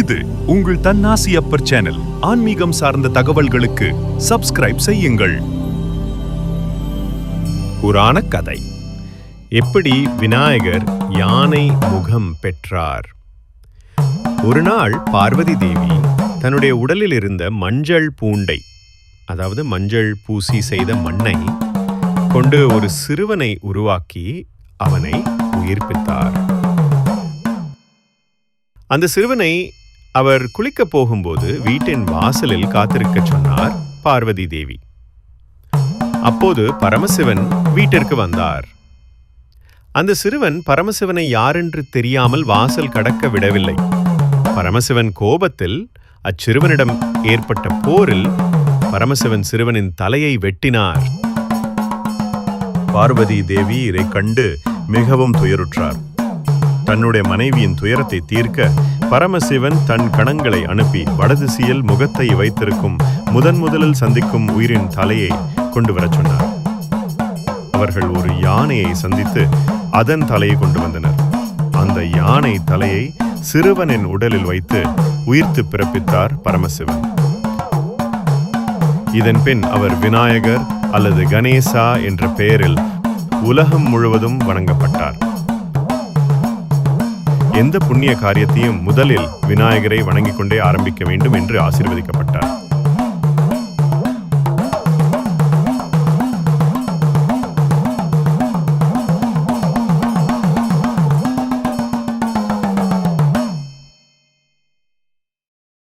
இது உங்கள் தன்னாசி அப்பர் சேனல். ஆன்மீகம் சார்ந்த தகவல்களுக்கு சப்ஸ்கிரைப் செய்யுங்கள். புராண கதை. எப்படி விநாயகர் யானை முகம் பெற்றார்? ஒரு நாள் பார்வதி தேவி தன்னுடைய உடலில் இருந்த மஞ்சள் பூண்டை அதாவது மஞ்சள் பூசி செய்த மண்ணை கொண்டு ஒரு சிறுவனை உருவாக்கி அவனை உயிர்ப்பித்தார். அந்த சிறுவனை அவர் குளிக்கப் போகும்போது வீட்டின் வாசலில் காத்திருக்கச் சொன்னார் பார்வதி தேவி. அப்போது பரமசிவன் வீட்டிற்கு வந்தார். அந்த சிறுவன் பரமசிவனை யாரென்று தெரியாமல் வாசல் கடக்க விடவில்லை. பரமசிவன் கோபத்தில் அச்சிறுவனிடம் ஏற்பட்ட போரில் பரமசிவன் சிறுவனின் தலையை வெட்டினார். பார்வதி தேவி இதை கண்டு மிகவும் துயருற்றார். தன்னுடைய மனைவியின் துயரத்தை தீர்க்க பரமசிவன் தன் கணங்களை அனுப்பி வடதிசையில் முகத்தை வைத்திருக்கும் முதன் முதலில் சந்திக்கும் உயிரின் தலையை கொண்டு வரச் சொன்னார். அவர்கள் ஒரு யானையை சந்தித்து அதன் தலையை கொண்டு வந்தனர். அந்த யானை தலையை சிறுவனின் உடலில் வைத்து உயிர்த்து பிறப்பித்தார் பரமசிவன். இதன் பின் அவர் விநாயகர் அல்லது கணேசா என்ற பெயரில் உலகம் முழுவதும் வணங்கப்பட்டார். எந்த புண்ணிய காரியத்தையும் முதலில் விநாயகரை வணங்கிக் கொண்டே ஆரம்பிக்க வேண்டும் என்று ஆசீர்வதிக்கப்பட்டார்.